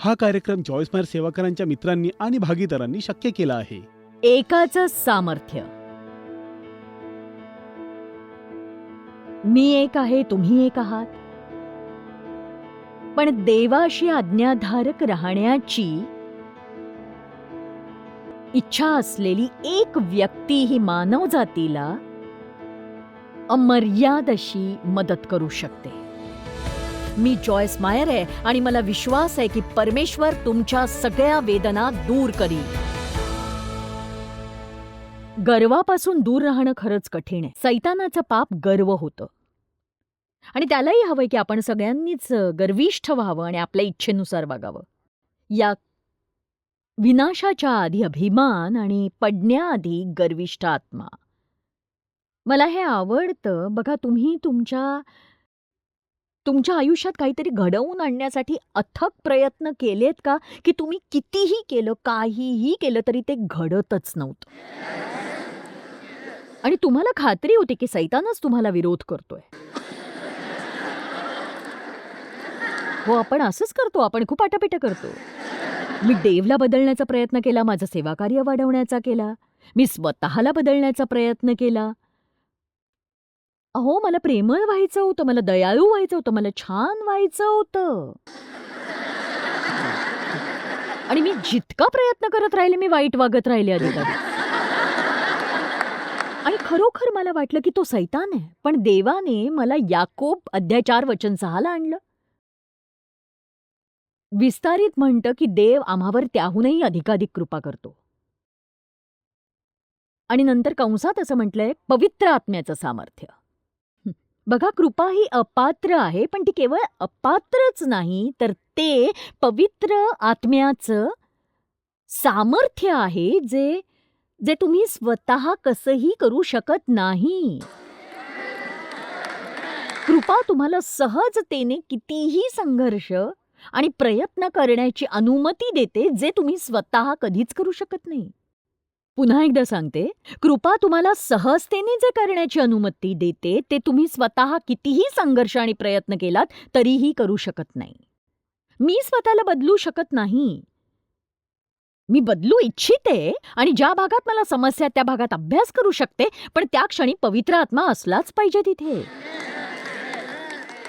हा कार्यक्रम जॉईस मायर सेवाकरांच्या मित्रांनी आणि भागीदारांनी शक्य केला आहे. एकाच सामर्थ्य. मी एक आहे तुम्ही एक आहात. पण देवाशी आज्ञाधारक राहण्याची इच्छा असलेली एक व्यक्ती ही मानव जातीला अमर्याद अशी मदत करू शकते. मी जॉयस मायर आहे आणि मला विश्वास आहे की परमेश्वर तुमच्या सगळ्या वेदना दूर करी गर्वापासून दूर राहणं खरंच कठीण आहे. सैतानाचं पाप गर्व होतं. आणि त्यालाही हवंय की आपण सगळ्यांनीच गर्विष्ठ व्हावं आणि आपल्या इच्छेनुसार वागावं. या विनाशाच्या आधी अभिमान आणि पडण्याआधी गर्विष्ठ आत्मा. मला हे आवडतं. बघा तुम्ही तुमच्या तुमच्या आयुष्यात काहीतरी घडवून आणण्यासाठी अथक प्रयत्न केलेत का? की तुम्ही कितीही केलं काहीही केलं तरी ते घडतच नव्हतं. आणि तुम्हाला खात्री होती की सैतानच तुम्हाला विरोध करतोय. हो आपण असंच करतो आपण खूप आटापिटा करतो. मी देवला बदलण्याचा प्रयत्न केला माझं सेवाकार्य वाढवण्याचा केला. मी स्वतःला बदलण्याचा प्रयत्न केला. अहो मला प्रेमळ व्हायचं होतं मला दयाळू व्हायचं होतं मला छान व्हायचं होतं. आणि मी जितका प्रयत्न करत राहिले मी वाईट वागत राहिले अधिकारी आणि खरोखर मला वाटलं की तो सैतान आहे पण देवाने मला याकोब अध्याय चार वचन सहाला आणलं. विस्तारित म्हणतं की देव आम्हावर त्याहूनही अधिकाधिक कृपा करतो. आणि नंतर कंसात असं म्हटलंय पवित्र आत्म्याचं सामर्थ्य. बघा कृपा ही अपात्र आहे पण ती केवळ अपात्रच नाही तर ते पवित्र आत्म्याचं सामर्थ्य आहे जे जे तुम्ही स्वतः कसंही करू शकत नाही. कृपा तुम्हाला सहजतेने कितीही संघर्ष आणि प्रयत्न करण्याची अनुमती देते जे तुम्ही स्वतः कधीच करू शकत नाही. पुन्हा एकदा सांगते. कृपा तुम्हाला सहजतेने जे करण्याची अनुमती देते ते तुम्ही स्वतः कितीही संघर्ष आणि प्रयत्न केलात तरीही करू शकत नाही. मी स्वतःला बदलू शकत नाही. मी बदलू इच्छिते आणि ज्या भागात मला समस्या त्या भागात अभ्यास करू शकते पण त्या क्षणी पवित्र आत्मा असलाच पाहिजे तिथे.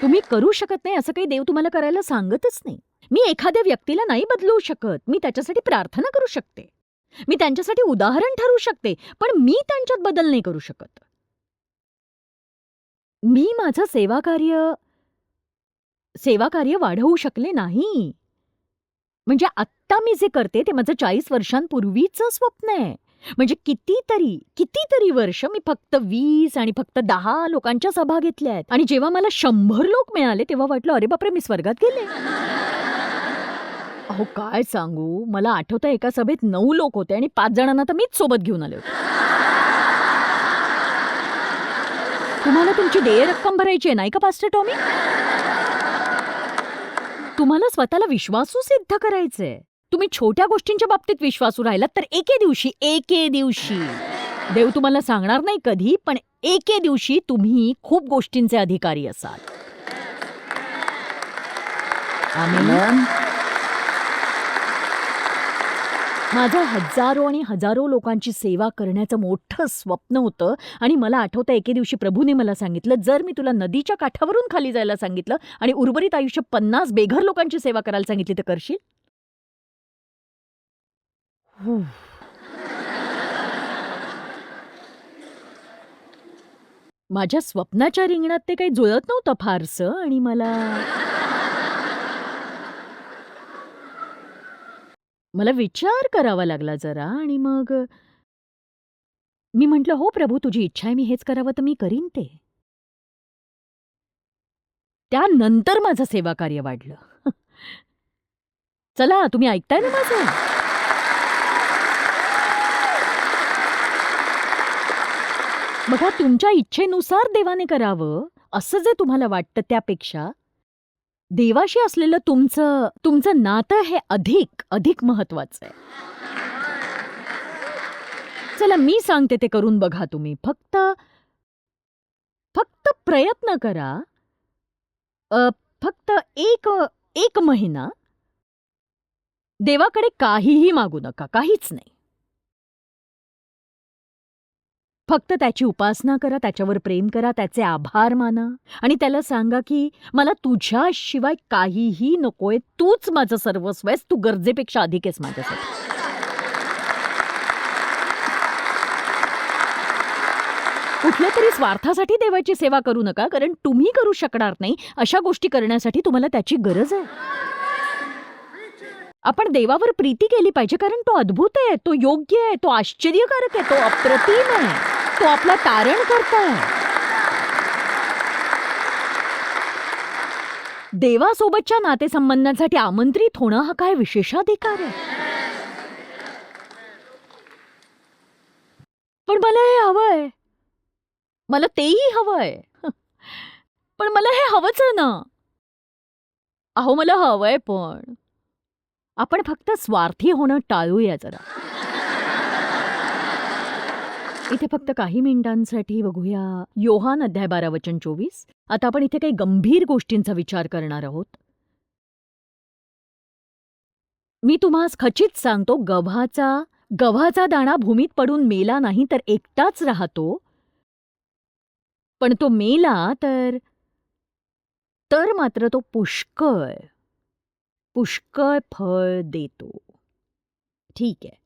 तुम्ही करू शकत नाही असं काही देव तुम्हाला करायला सांगतच नाही. मी एखाद्या व्यक्तीला नाही बदलू शकत. मी त्याच्यासाठी प्रार्थना करू शकते. मी त्यांच्यासाठी उदाहरण ठरू शकते पण मी त्यांच्यात बदल नाही करू शकत. मी माझं सेवाकार्य सेवाकार्य वाढवू शकले नाही. म्हणजे आत्ता मी जे करते ते माझं चाळीस वर्षांपूर्वीचं स्वप्न आहे. म्हणजे कितीतरी कितीतरी वर्ष मी फक्त वीस आणि फक्त दहा लोकांच्या सभा घेतल्या आहेत. आणि जेव्हा मला शंभर लोक मिळाले तेव्हा वाटलं अरे बापरे मी स्वर्गात गेले. अहो काय सांगू? मला आठवतं एका सभेत नऊ लोक होते आणि पाच जणांना तर मीच सोबत घेऊन आले होते. तुम्हाला तुमची देय रक्कम भरायची आहे नाही का पास्टर टॉमी तुम्हाला स्वतःला विश्वासू सिद्ध करायचंय. तुम्ही छोट्या गोष्टींच्या बाबतीत विश्वासू राहिलात तर एके दिवशी एके दिवशी. देव तुम्हाला सांगणार नाही कधी पण एके दिवशी तुम्ही खूप गोष्टींचे अधिकारी असाल आमेन. माझं हजारो आणि हजारो लोकांची सेवा करण्याचं मोठं स्वप्न होतं आणि मला आठवतं एके दिवशी प्रभूने मला सांगितलं जर मी तुला नदीच्या काठावरून खाली जायला सांगितलं आणि उर्वरित आयुष्य पन्नास बेघर लोकांची सेवा करायला सांगितली तर करशील? माझ्या स्वप्नाच्या रिंगणात ते काही जुळत नव्हतं फारसं आणि मला मला विचार करावा लागला जरा आणि मग मी म्हटलं हो प्रभू तुझी इच्छा आहे मी हेच करावं तर मी करीन ते. त्यानंतर माझं सेवाकार्य वाढलं. चला तुम्ही ऐकताय ना माझं? बघा तुमच्या इच्छेनुसार देवाने करावं असं जे तुम्हाला वाटतं त्यापेक्षा देवाशी असलेलं तुमचं तुमचं नातं हे अधिक अधिक महत्वाचं आहे. चला मी सांगते ते करून बघा तुम्ही. फक्त फक्त प्रयत्न करा. अ, फक्त एक एक महिना देवाकडे काहीही मागू नका काहीच नाही. फक्त त्याची उपासना करा त्याच्यावर प्रेम करा त्याचे आभार माना. आणि त्याला सांगा की मला तुझ्याशिवाय काहीही नकोय. तूच माझं सर्वस्व आहेस. तू गरजेपेक्षा अधिक आहेस माझ्यासाठी. कुठल्या तरी स्वार्थासाठी देवाची सेवा करू नका कारण तुम्ही करू शकणार नाही. अशा गोष्टी करण्यासाठी तुम्हाला त्याची गरज आहे. आपण देवावर प्रीती केली पाहिजे कारण तो अद्भुत आहे तो योग्य आहे तो आश्चर्यकारक आहे तो अप्रतिम आहे. तो आपला तारण करताय. देवासोबतच्या नातेसंबंधांसाठी आमंत्रित होणं हा काय विशेषाधिकार आहे? पण मला हे हवंय. मला तेही हवंय. पण मला हे हवंच ना. अहो मला हवंय पण. आपण फक्त स्वार्थी होणं टाळूया जरा. इथे फक्त काही मिनिटांसाठी बघूया. योहान अध्याय बारा वचन चोवीस. आता आपण इथे काही गंभीर गोष्टींचा विचार करणार आहोत. मी तुम्हास खचित सांगतो गव्हाचा गव्हाचा दाणा भूमीत पडून मेला नाही तर एकटाच राहतो. पण तो मेला तर तर मात्र तो पुष्कळ पुष्कळ फळ देतो. ठीक आहे.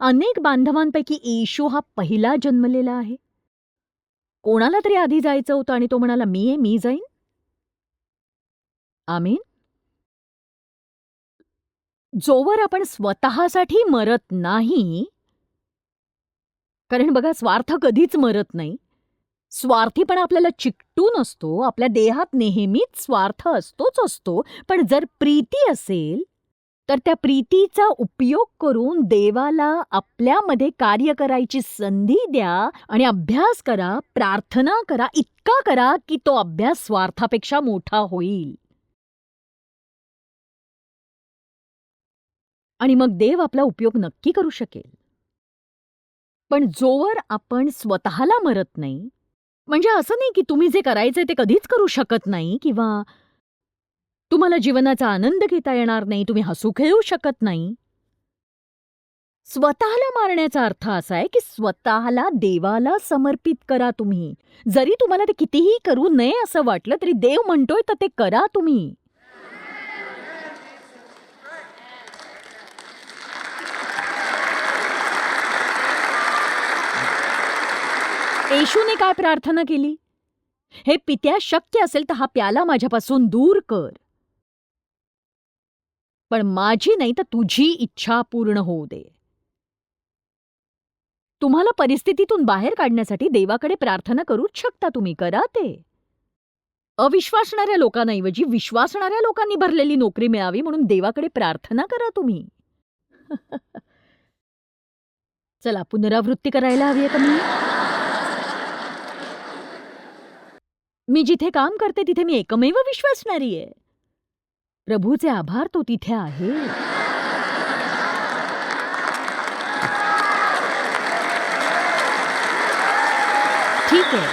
अनेक बांधवांपैकी येशू हा पहिला जन्मलेला आहे. कोणाला तरी आधी जायचं होतं आणि तो म्हणाला मी आहे मी जाईन. आमीन. जोवर आपण स्वतःसाठी मरत नाही कारण बघा स्वार्थ कधीच मरत नाही. स्वार्थीपणा आपल्याला चिकटून असतो आपल्या देहात नेहमीच स्वार्थ असतोच असतो पण जर प्रीती असेल तर त्या प्रीतीचा उपयोग करून देवाला आपल्यामध्ये कार्य करायची संधी द्या आणि अभ्यास करा प्रार्थना करा इतका करा की तो अभ्यास स्वार्थापेक्षा मोठा होईल. आणि मग देव आपला उपयोग नक्की करू शकेल. पण जोवर आपण स्वतःला मरत नाही म्हणजे असं नाही की तुम्ही जे करायचंय ते कधीच करू शकत नाही किंवा तुम्हाला जीवनाचा आनंद घेता येणार नाही तुम्ही हसू खेळू शकत नाही. स्वतःला मारण्याचा अर्थ असा आहे की स्वतःला देवाला समर्पित करा तुम्ही. जरी तुम्हाला ते कितीही करू नये असं वाटलं तरी देव म्हणतोय तर ते करा तुम्ही. येशूने काय प्रार्थना केली? हे पित्या शक्य असेल तर हा प्याला माझ्यापासून दूर कर. पण माझी नाही तर तुझी इच्छा पूर्ण होऊ दे. तुम्हाला परिस्थितीतून बाहेर काढण्यासाठी देवाकडे प्रार्थना करूच शकता तुम्ही करा ते. अविश्वासणाऱ्या लोकांऐवजी विश्वासणाऱ्या लोकांनी भरलेली नोकरी मिळावी म्हणून देवाकडे प्रार्थना करा तुम्ही. चला पुनरावृत्ती करायला हवी आहे का मी? मी जिथे काम करते तिथे मी एकमेव विश्वासणारी आहे. प्रभूचे आभार तो तिथे आहे. ठीक आहे.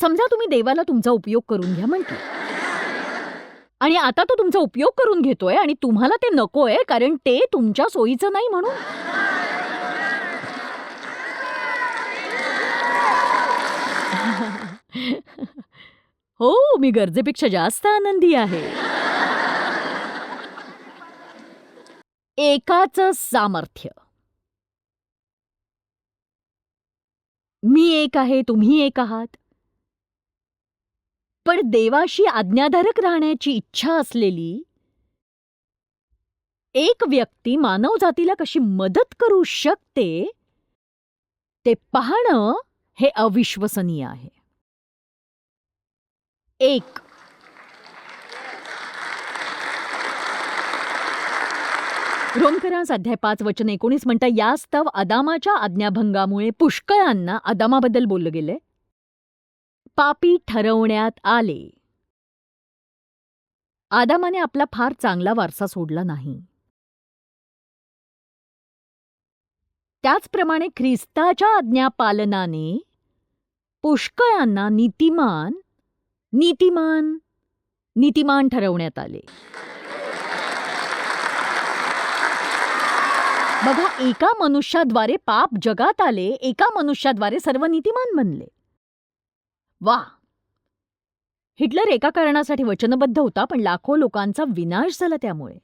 समजा तुम्ही देवाला तुमचा उपयोग करून घ्या म्हटलं. आणि आता तो तुमचा उपयोग करून घेतोय आणि तुम्हाला ते नकोय कारण ते तुमच्या सोयीचं नाही म्हणून. हो मी गरजेपेक्षा जास्त आनंदी आहे. एकाच सामर्थ्य. मी एक आहे तुम्ही एक आहात. पण देवाशी आज्ञाधारक राहण्याची इच्छा असलेली एक व्यक्ती मानवजातीला कशी मदत करू शकते ते पाहणं हे अविश्वसनीय आहे. एक रोमकरांस अध्याय पाच वचन एकोणीस म्हणता यास्तव अदामाच्या आज्ञाभंगामुळे पुष्कळांना अदामाबद्दल बोललं गेलंय. पापी ठरवण्यात आले. आदामाने आपला फार चांगला वारसा सोडला नाही. त्याचप्रमाणे ख्रिस्ताच्या आज्ञापालनाने पुष्कळांना नीतिमान नीतिमान नीतिमान ठरवण्यात आले. बघा एका मनुष्याद्वारे पाप जगात आले एका मनुष्याद्वारे सर्व नीतिमान बनले. वा हिटलर एका कारणासाठी वचनबद्ध होता पण लाखो लोकांचा विनाश झाला त्यामुळे.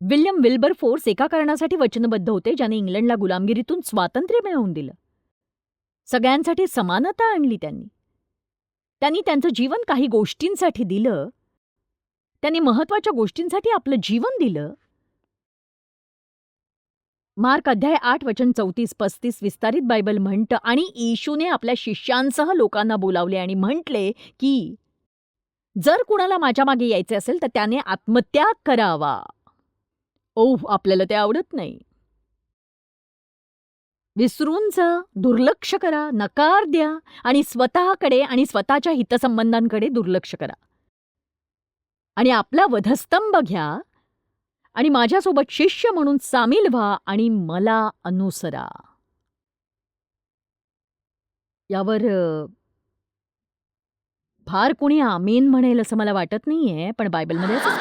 विल्यम विल्बर फोर्स एका कारणासाठी वचनबद्ध होते ज्याने इंग्लंडला गुलामगिरीतून स्वातंत्र्य मिळवून दिलं. सगळ्यांसाठी समानता आणली त्यांनी. त्यांनी त्यांचं जीवन काही गोष्टींसाठी दिलं. त्यांनी महत्त्वाच्या गोष्टींसाठी आपलं जीवन दिलं. मार्क अध्याय आठ वचन चौतीस पस्तीस विस्तारित बायबल म्हणतं आणि येशूने आपल्या शिष्यांसह लोकांना बोलावले आणि म्हटले की जर कुणाला माझ्या मागे यायचे असेल तर त्याने आत्मत्याग करावा. ओह आपल्याला ते आवडत नाही. विसरून जा दुर्लक्ष करा नकार द्या आणि स्वतःकडे आणि स्वतःच्या हितसंबंधांकडे दुर्लक्ष करा. आणि आपला वधस्तंभ घ्या. आणि माझ्यासोबत शिष्य म्हणून सामील व्हा आणि मला अनुसरा. यावर फार कुणी आमीन म्हणेल असं मला वाटत नाहीये पण बायबलमध्ये असंच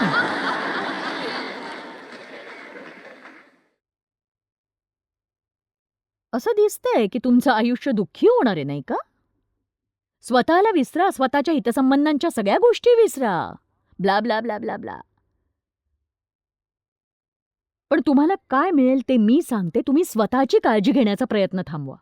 असं दिसतंय की तुमचं आयुष्य दुःखी होणार आहे नाही का? स्वतःला विसरा स्वतःच्या हितसंबंधांच्या सगळ्या गोष्टी विसरा. Blah blah blah blah blah. पण तुम्हाला काय मिळेल ते मी सांगते. तुम्ही स्वतःची काळजी घेण्याचा प्रयत्न थांबवा.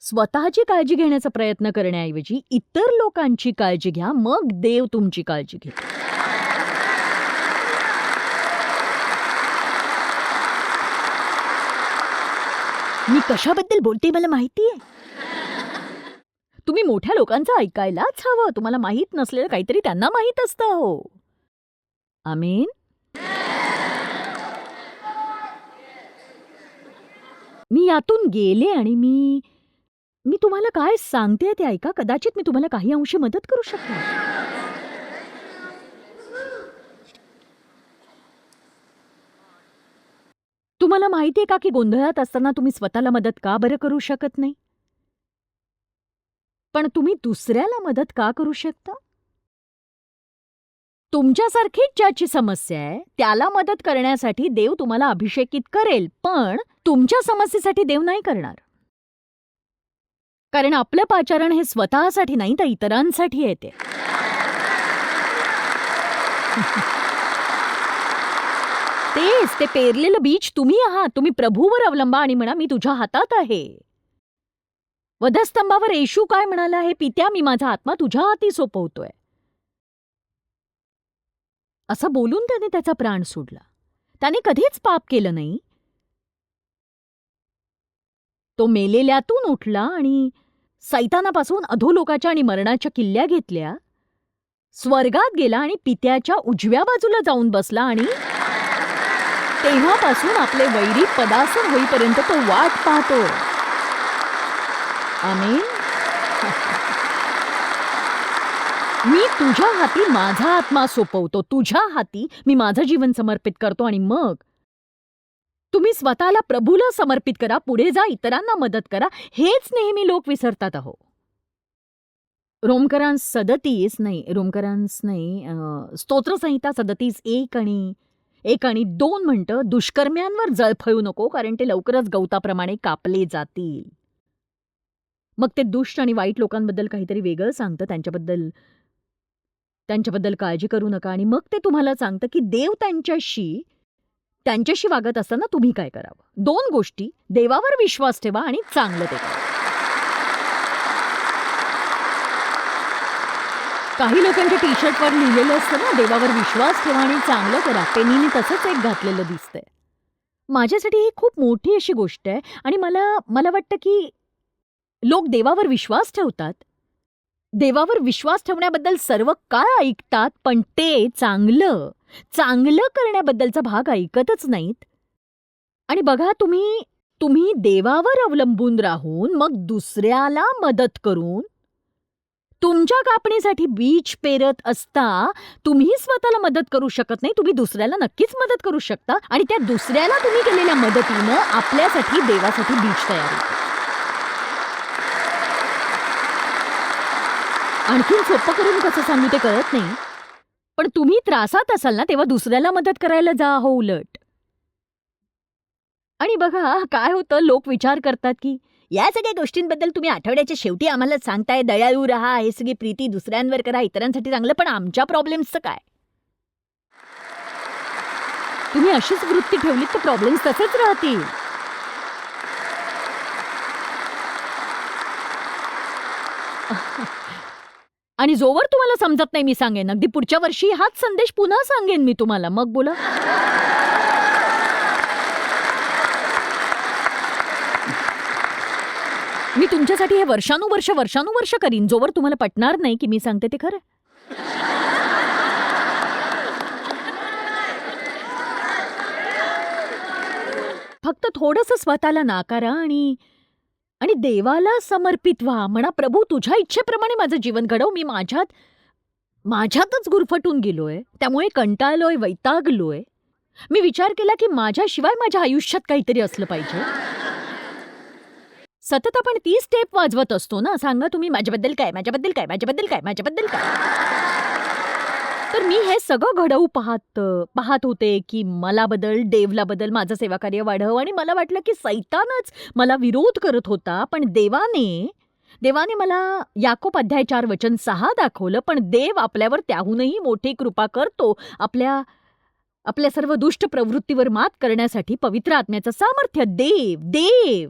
स्वतःची काळजी घेण्याचा प्रयत्न करण्याऐवजी इतर लोकांची काळजी घ्या मग देव तुमची काळजी घेतो मी कशाबद्दल बोलते मला माहितीये? तुम्ही मोठ्या लोकांचं ऐकायलाच हवं. तुम्हाला माहीत नसलेलं काहीतरी त्यांना माहीत असतं हो. आमीन मी यातून गेले आणि मी मी तुम्हाला काय सांगते ते ऐका. कदाचित मी तुम्हाला काही अंशी मदत करू शकते तुम्हाला माहितीये का की गोंधळात असताना तुम्ही स्वतःला मदत का बरं करू शकत नाही? पण तुम्ही दुसऱ्याला मदत का करू शकता? तुमच्यासारखीच ज्याची समस्या आहे त्याला मदत करण्यासाठी देव तुम्हाला अभिषेकित करेल पण तुमच्या समस्येसाठी देव नाही करणार. कारण आपलं पाचारण हे स्वतःसाठी नाही तर इतरांसाठी येते तेच ते पेरलेलं बीज तुम्ही आहात तुम्ही प्रभूवर अवलंबा आणि म्हणा मी तुझ्या हातात आहे. वधस्तंभावर येशू काय म्हणाला हे पित्या मी माझा आत्मा तुझ्या हाती सोपवतोय. असं बोलून त्याने त्याचा प्राण सोडला. त्याने कधीच पाप केलं नाही. तो मेलेल्यातून उठला आणि सैतानापासून अधोलोकाच्या आणि मरणाच्या किल्ल्या घेतल्या. स्वर्गात गेला आणि पित्याच्या उजव्या बाजूला जाऊन बसला आणि तेव्हापासून आपले वैरी पदासन होईपर्यंत तो वाट पाहतो. आम्ही मी तुझ्या हाती माझा आत्मा सोपवतो. तुझ्या हाती मी माझं जीवन समर्पित करतो आणि मग? तुम्ही स्वतःला प्रभूला समर्पित करा पुढे जा इतरांना मदत करा. हेच नेहमी लोक विसरतात अहो. रोमकरांस सदतीस नाही रोमकरांस नाही स्तोत्रसंहिता सदतीस एक आणि एक आणि दोन म्हणतं दुष्कर्म्यांवर जळफळू नको कारण ते लवकरच गवताप्रमाणे कापले जातील. मग ते दुष्ट आणि वाईट लोकांबद्दल काहीतरी वेगळं सांगतं त्यांच्याबद्दल त्यांच्याबद्दल काळजी करू नका आणि मग ते तुम्हाला सांगतं की देव त्यांच्याशी त्यांच्याशी वागत असताना तुम्ही काय करावं? दोन गोष्टी. देवावर विश्वास ठेवा आणि चांगलं ते करा. काही लोकांच्या टी शर्टवर लिहिलेलं असतं ना देवावर विश्वास ठेवा आणि चांगलं करा. पेनीने तसंच एक घातलेलं दिसतंय. माझ्यासाठी ही खूप मोठी अशी गोष्ट आहे आणि मला मला वाटतं की लोक देवावर विश्वास ठेवतात देवावर विश्वास ठेवण्याबद्दल सर्व काय ऐकतात पण ते चांगलं चांगलं करण्याबद्दलचा भाग ऐकतच नाहीत. आणि बघा तुम्ही तुम्ही देवावर अवलंबून राहून मग दुसऱ्याला मदत करून तुमच्या कापणीसाठी बीज पेरत असता तुम्ही स्वतःला मदत करू शकत नाही तुम्ही दुसऱ्याला नक्कीच मदत करू शकता आणि त्या दुसऱ्याला तुम्ही केलेल्या मदतीनं आपल्यासाठी देवासाठी बीज तयार होतं. आणखीन सोपं करून कसं सांगू ते कळत नाही. पण तुम्ही त्रासात असाल ना तेव्हा दुसऱ्याला मदत करायला जा हो उलट. आणि बघा काय होतं लोक विचार करतात की या सगळ्या गोष्टींबद्दल तुम्ही आठवड्याच्या शेवटी आम्हाला सांगताय दयाळू राहा हे सगळी प्रीती दुसऱ्यांवर करा इतरांसाठी चांगलं पण आमच्या प्रॉब्लेम्सचं काय? तुम्ही अशीच वृत्ती ठेवली तर प्रॉब्लेम्स तसेच राहतील. आणि जोवर तुम्हाला समजत नाही मी सांगेन. अगदी पुढच्या वर्षी हाच संदेश पुन्हा सांगेन मी तुम्हाला. मग बोला. मी तुमच्यासाठी हे वर्षानुवर्ष वर्षानुवर्ष करीन. जोवर तुम्हाला पटणार नाही की मी सांगते ते खरं. फक्त थोडंसं स्वतःला नाकारा आणि आणि देवाला समर्पित व्हा. म्हणा प्रभू तुझ्या इच्छेप्रमाणे माझं जीवन घडव. मी माझ्यात माझ्यातच गुरफटून गेलोय. त्यामुळे कंटाळलोय वैतागलोय. मी विचार केला की माझ्याशिवाय माझ्या आयुष्यात काहीतरी असलं पाहिजे. सतत आपण ती स्टेप वाजवत असतो ना? सांगा तुम्ही माझ्याबद्दल काय? माझ्याबद्दल काय? माझ्याबद्दल काय? माझ्याबद्दल काय? तर मी हे सगळं घडवू पाहत पाहत होते की मला बदल देवला बदल माझं सेवाकार्य वाढव आणि मला वाटलं की सैतानच मला विरोध करत होता. पण देवाने देवाने मला याकोप अध्याय चार वचन सहा दाखवलं पण देव आपल्यावर त्याहूनही मोठी कृपा करतो आपल्या आपल्या सर्व दुष्ट प्रवृत्तीवर मात करण्यासाठी पवित्र आत्म्याचं सामर्थ्य. देव देव!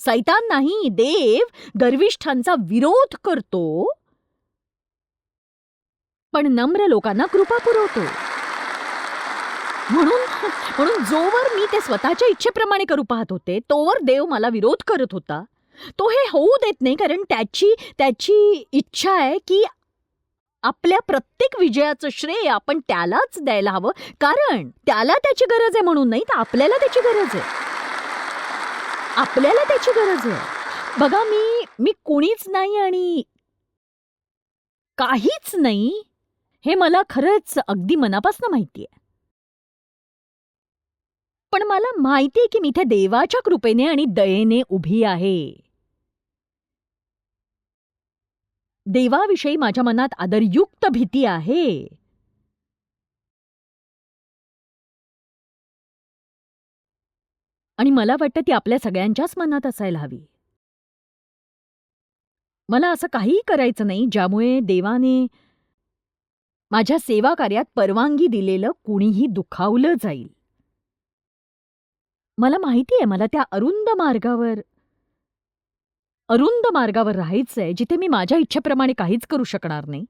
सैतान नाही देव गर्विष्ठांचा विरोध करतो. पण नम्र लोकांना कृपा पुरवतो. म्हणून म्हणून जोवर मी ते स्वतःच्या इच्छेप्रमाणे करू पाहत होते तोवर देव मला विरोध करत होता. तो हे होऊ देत नाही कारण त्याची त्याची इच्छा आहे की आपल्या प्रत्येक विजयाचं श्रेय आपण त्यालाच द्यायला हवं. कारण त्याला त्याची गरज आहे म्हणून नाही तर आपल्याला त्याची गरज आहे. आपल्याला त्याची गरज आहे. बघा मी मी कोणीच नाही आणि काहीच नाही हे मला खरंच अगदी मनापासून माहितीये. पण मला माहितीये की मी इथे देवाच्या कृपेने आणि दयेने उभी आहे. देवाविषयी माझ्या मनात आदरयुक्त भीती आहे. आणि मला वाटतं ती आपल्या सगळ्यांच्याच मनात असायला हवी. मला असं काहीही करायचं नाही ज्यामुळे देवाने माझ्या सेवा कार्यात परवानगी दिलेलं कुणीही दुखावलं जाईल. मला माहिती आहे मला त्या अरुंद मार्गावर अरुंद मार्गावर राहायचंय जिथे मी माझ्या इच्छेप्रमाणे काहीच करू शकणार नाही.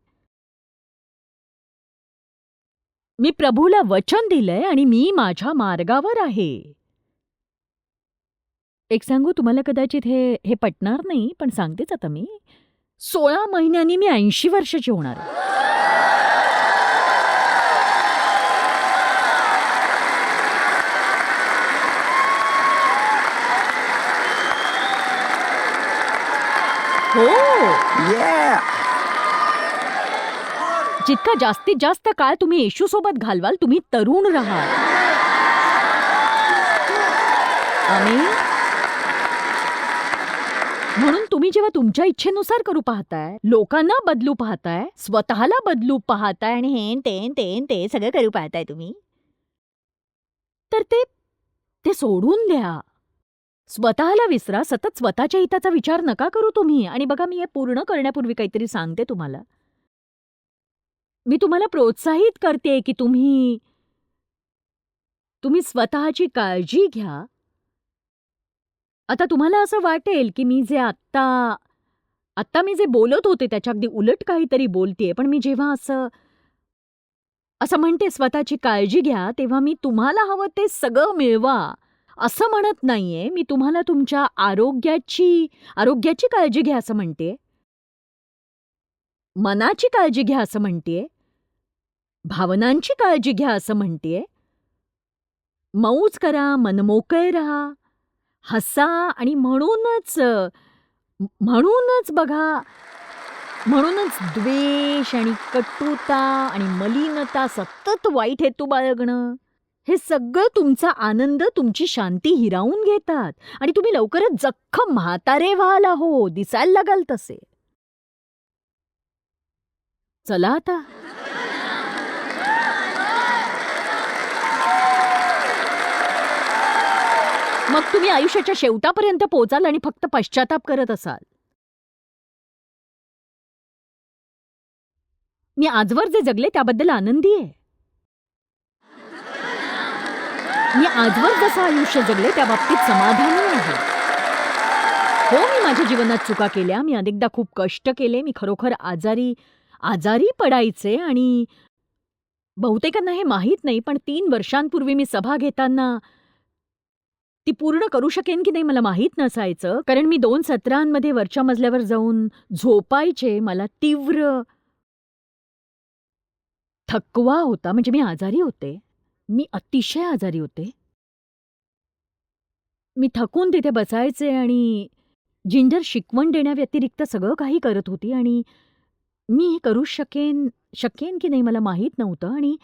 मी प्रभूला वचन दिलंय आणि मी माझ्या मार्गावर आहे. एक सांगू तुम्हाला कदाचित हे हे पटणार नाही पण सांगतेच आता मी. सोळा महिन्यांनी मी ऐंशी वर्षाची होणार हो! जितका जास्तीत जास्त काळ तुम्ही येशू सोबत घालवाल तुम्ही तरुण राहाल. आम्ही म्हणून तुम्ही जेव्हा तुमच्या इच्छेनुसार करू पाहताय लोकांना बदलू पाहताय स्वतःला बदलू पाहताय आणि हेन तेन तेन ते सगळं करू पाहताय तुम्ही तर ते ते सोडून द्या. स्वतःला विसरा सतत स्वतःच्या हिताचा विचार नका करू तुम्ही. आणि बघा मी हे पूर्ण करण्यापूर्वी काहीतरी सांगते तुम्हाला. मी तुम्हाला प्रोत्साहित करते की तुम्ही तुम्ही स्वतःची काळजी घ्या. आता तुम्हाला असं वाटेल की मी जे आत्ता आत्ता मी जे बोलत होते त्याच्या अगदी उलट काहीतरी बोलतेय पण मी जेव्हा असं असं म्हणते स्वतःची काळजी घ्या तेव्हा मी तुम्हाला हवं ते सगळं मिळवा. असं म्हणत नाहीये. मी तुम्हाला तुमच्या आरोग्याची आरोग्याची काळजी घ्या असं म्हणते. मनाची काळजी घ्या असं म्हणतेय भावनांची काळजी घ्या असं म्हणतेय मौज करा मनमोकळे राहा. हसा आणि म्हणूनच म्हणूनच बघा म्हणूनच द्वेष आणि कटुता आणि मलिनता सतत वाईट हेतू बाळगणं. हे सगळं तुमचा आनंद तुमची शांती हिरावून घेतात. आणि तुम्ही लवकरच जख्ख म्हातारे व्हाल हो दिसायला लागाल तसे. चला आता. मग तुम्ही आयुष्याच्या शेवटापर्यंत पोचाल आणि फक्त पश्चाताप करत असाल. मी आजवर जे जगले त्याबद्दल आनंदी आहे. मी आजवर जसं आयुष्य जगले त्या बाबतीत समाधानी आहे. हो मी माझ्या जीवनात चुका केल्या मी अनेकदा खूप कष्ट केले मी खरोखर आजारी आजारी पडायचे आणि बहुतेकांना हे माहीत नाही पण तीन वर्षांपूर्वी मी सभा घेताना ती पूर्ण करू शकेन की नाही मला माहीत नसायचं कारण मी दोन सत्रांमध्ये वरच्या मजल्यावर जाऊन झोपायचे मला तीव्र थकवा होता म्हणजे मी आजारी होते. मी अतिशय आजारी होते. मी थकून तिथे बसायचे आणि जिंजर शिकवण देण्याव्यतिरिक्त सगळं काही करत होती आणि मी हे करू शकेन शकेन की नाही मला माहीत नव्हतं आणि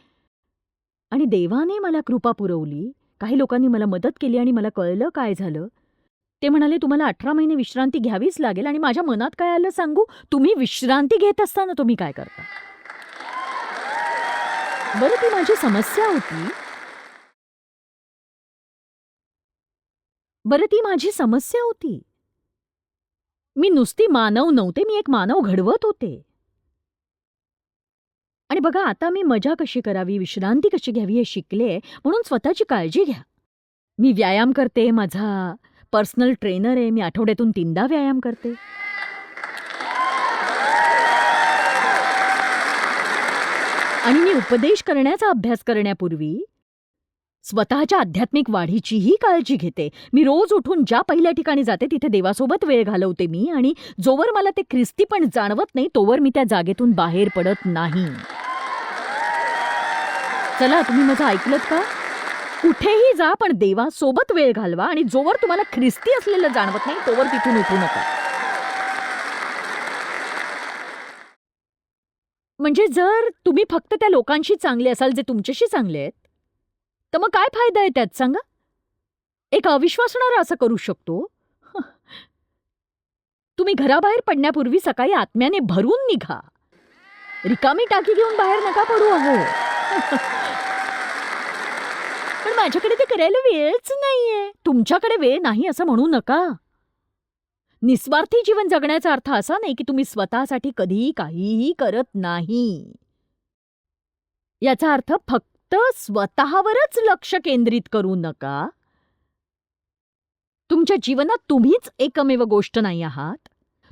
आणि देवाने मला कृपा पुरवली. काही लोकांनी मला मदत केली आणि मला कळलं काय झालं. ते म्हणाले तुम्हाला अठरा महिने विश्रांती घ्यावीच लागेल आणि माझ्या मनात काय आलं सांगू? तुम्ही विश्रांती घेत असताना तुम्ही काय करता? बरं ती माझी समस्या होती. बरं ती माझी समस्या होती. मी नुसती मानव नव्हते मी एक मानव घडवत होते. आणि बघा आता मी मजा कशी करावी विश्रांती कशी घ्यावी हे शिकले म्हणून स्वतःची काळजी घ्या. मी व्यायाम करते माझा पर्सनल ट्रेनर आहे मी आठवड्यातून तीनदा व्यायाम करते. आणि मी उपदेश करण्याचा अभ्यास करण्यापूर्वी स्वतःच्या आध्यात्मिक वाढीचीही काळजी घेते. मी रोज उठून ज्या पहिल्या ठिकाणी जाते तिथे देवासोबत वेळ घालवते मी आणि जोवर मला ते ख्रिस्ती पण जाणवत नाही तोवर मी त्या जागेतून बाहेर पडत नाही. चला तुम्ही माझं ऐकलत का? कुठेही जा पण देवासोबत वेळ घालवा आणि जोवर तुम्हाला ख्रिस्ती असलेलं जाणवत नाही तोवर तिथून उठू नका. म्हणजे जर तुम्ही फक्त त्या लोकांशी चांगले असाल जे तुमच्याशी चांगले आहेत तर मग काय फायदा आहे त्यात सांगा? एक अविश्वासणारा असं करू शकतो. तुम्ही घराबाहेर पडण्यापूर्वी सकाळी आत्म्याने भरून निघा. रिकामी टाकी घेऊन बाहेर नका पडू अहो. पण माझ्याकडे ते करायला वेळच नाहीये. तुमच्याकडे वेळ नाही असं म्हणू नका. निस्वार्थी जीवन जगण्याचा अर्थ असा नाही की तुम्ही स्वतःसाठी कधीही काहीही करत नाही. याचा अर्थ फक्त स्वतःवरच लक्ष केंद्रित करू नका. तुमच्या जीवनात तुम्हीच एकमेव गोष्ट नाही आहात.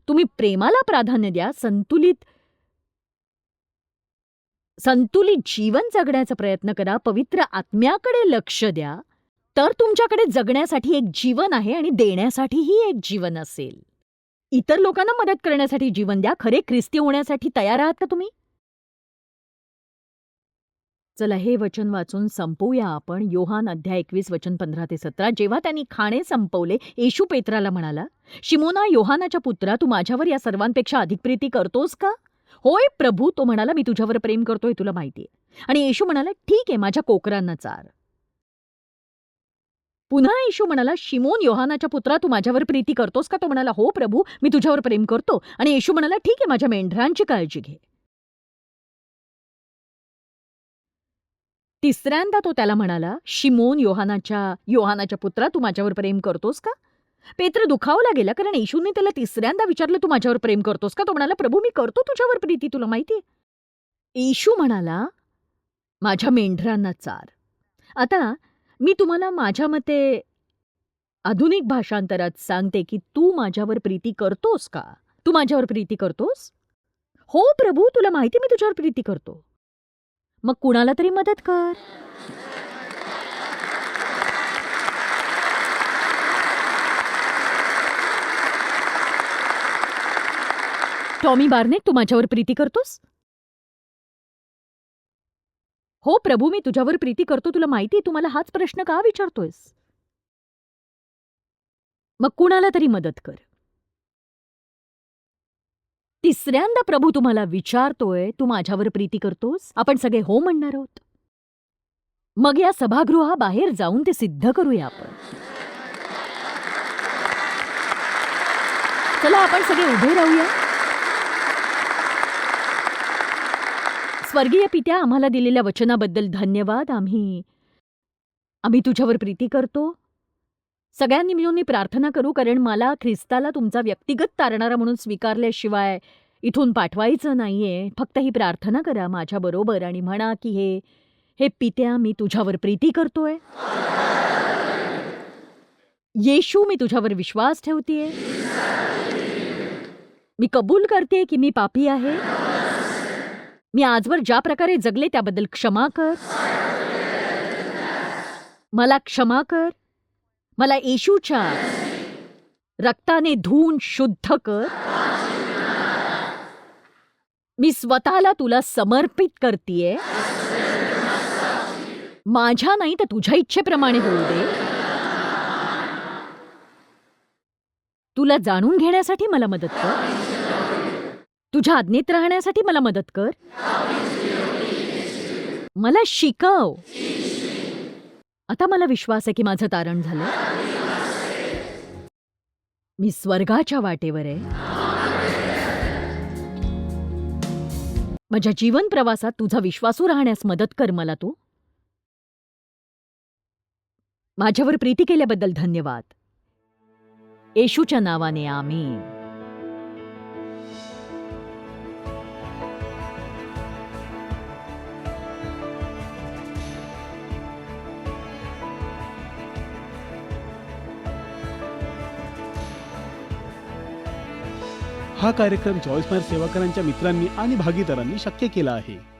तुम्ही प्रेमाला प्राधान्य द्या संतुलित संतुलित जीवन जगण्याचा प्रयत्न करा पवित्र आत्म्याकडे लक्ष द्या. तर तुमच्याकडे जगण्यासाठी एक जीवन आहे आणि देण्यासाठीही एक जीवन असेल. इतर लोकांना मदत करण्यासाठी जीवन द्या. खरे ख्रिस्ती होण्यासाठी तयार आहात का तुम्ही? चला हे वचन वाचून संपवूया आपण. योहान अध्याय एकवीस वचन पंधरा ते सतरा. जेव्हा त्यांनी खाणे संपवले येशू पेत्राला म्हणाला शिमोना योहानाच्या पुत्रा तू माझ्यावर या सर्वांपेक्षा अधिक प्रीती करतोस का? होय प्रभू तो म्हणाला मी तुझ्यावर प्रेम करतोय तुला माहितीये आणि येशू म्हणाला ठीक आहे माझ्या कोकरांना चार. पुन्हा येशू म्हणाला शिमोन योहानाच्या पुत्रा तू माझ्यावर प्रीती करतोस का? तो म्हणाला हो प्रभू मी तुझ्यावर प्रेम करतो. आणि येशू म्हणाला ठीक आहे माझ्या मेंढरांची काळजी घे. तिसऱ्यांदा तो त्याला म्हणाला शिमोन योहानाच्या योहानाच्या पुत्रा तू माझ्यावर प्रेम करतोस का? पेत्र दुखावला गेला कारण येशूने त्याला तिसऱ्यांदा विचारलं तू माझ्यावर प्रेम करतोस का? तो म्हणाला प्रभू मी करतो तुझ्यावर प्रीती तुला माहिती येशू म्हणाला माझ्या मेंढरांना चार. आता मी तुम्हाला माझ्या मते आधुनिक भाषांतरात सांगते की तू माझ्यावर प्रीती करतोस का? तू माझ्यावर प्रीती करतोस? हो प्रभू तुला माहिती मी तुझ्यावर प्रीती करतो. मग कुणाला तरी मदत कर. टॉमी बार्नेट तू माझ्यावर प्रीती करतोस? हो प्रभू मी तुझ्यावर प्रीती करतो. तुला माहिती तू मला हाच प्रश्न का विचारतोयस? मग कुणाला तरी मदत कर. तिसऱ्यांदा प्रभू तुम्हाला विचारतोय तू माझ्यावर प्रीती करतोस? आपण सगळे हो म्हणणार आहोत. मग या सभागृहाबाहेर जाऊन ते सिद्ध करूया आपण. चला आपण सगळे उभे राहूया. स्वर्गीय पित्या आम्हाला दिलेल्या वचनाबद्दल धन्यवाद. आम्ही आम्ही तुझ्यावर प्रीती करतो. सगळ्यांनी मिळून मी प्रार्थना करू कारण मला ख्रिस्ताला तुमचा व्यक्तिगत तारणारा म्हणून स्वीकारल्याशिवाय इथून पाठवायचं नाहीये. फक्त ही प्रार्थना करा माझ्याबरोबर आणि म्हणा की हे हे पित्या मी तुझ्यावर प्रीती करतोय. येशू मी तुझ्यावर विश्वास ठेवतेय. मी कबूल करते की मी पापी आहे. मी आजवर ज्या प्रकारे जगले त्याबद्दल क्षमा कर. मला क्षमा कर. मला येशूच्या रक्ताने धुवून शुद्ध कर. मी स्वतःला तुला समर्पित करतीये. माझ्या नाही तर तुझ्या इच्छेप्रमाणे होऊ दे. तुला जाणून घेण्यासाठी मला मदत कर. तुझ्या आज्ञेत राहण्यासाठी मला मदत कर. मला शिकव. आता मला विश्वास आहे की माझं तारण झालं. मी स्वर्गाच्या वाटेवर आहे. माझ्या जीवन प्रवासात तुझा विश्वासू राहण्यास मदत कर मला तू. माझ्यावर प्रीती केल्याबद्दल धन्यवाद. येशूच्या नावाने आम्ही हा कार्यक्रम चॉईस मायर सेवाकरांच्या मित्रांनी आणि भागीदारांनी शक्य केला आहे.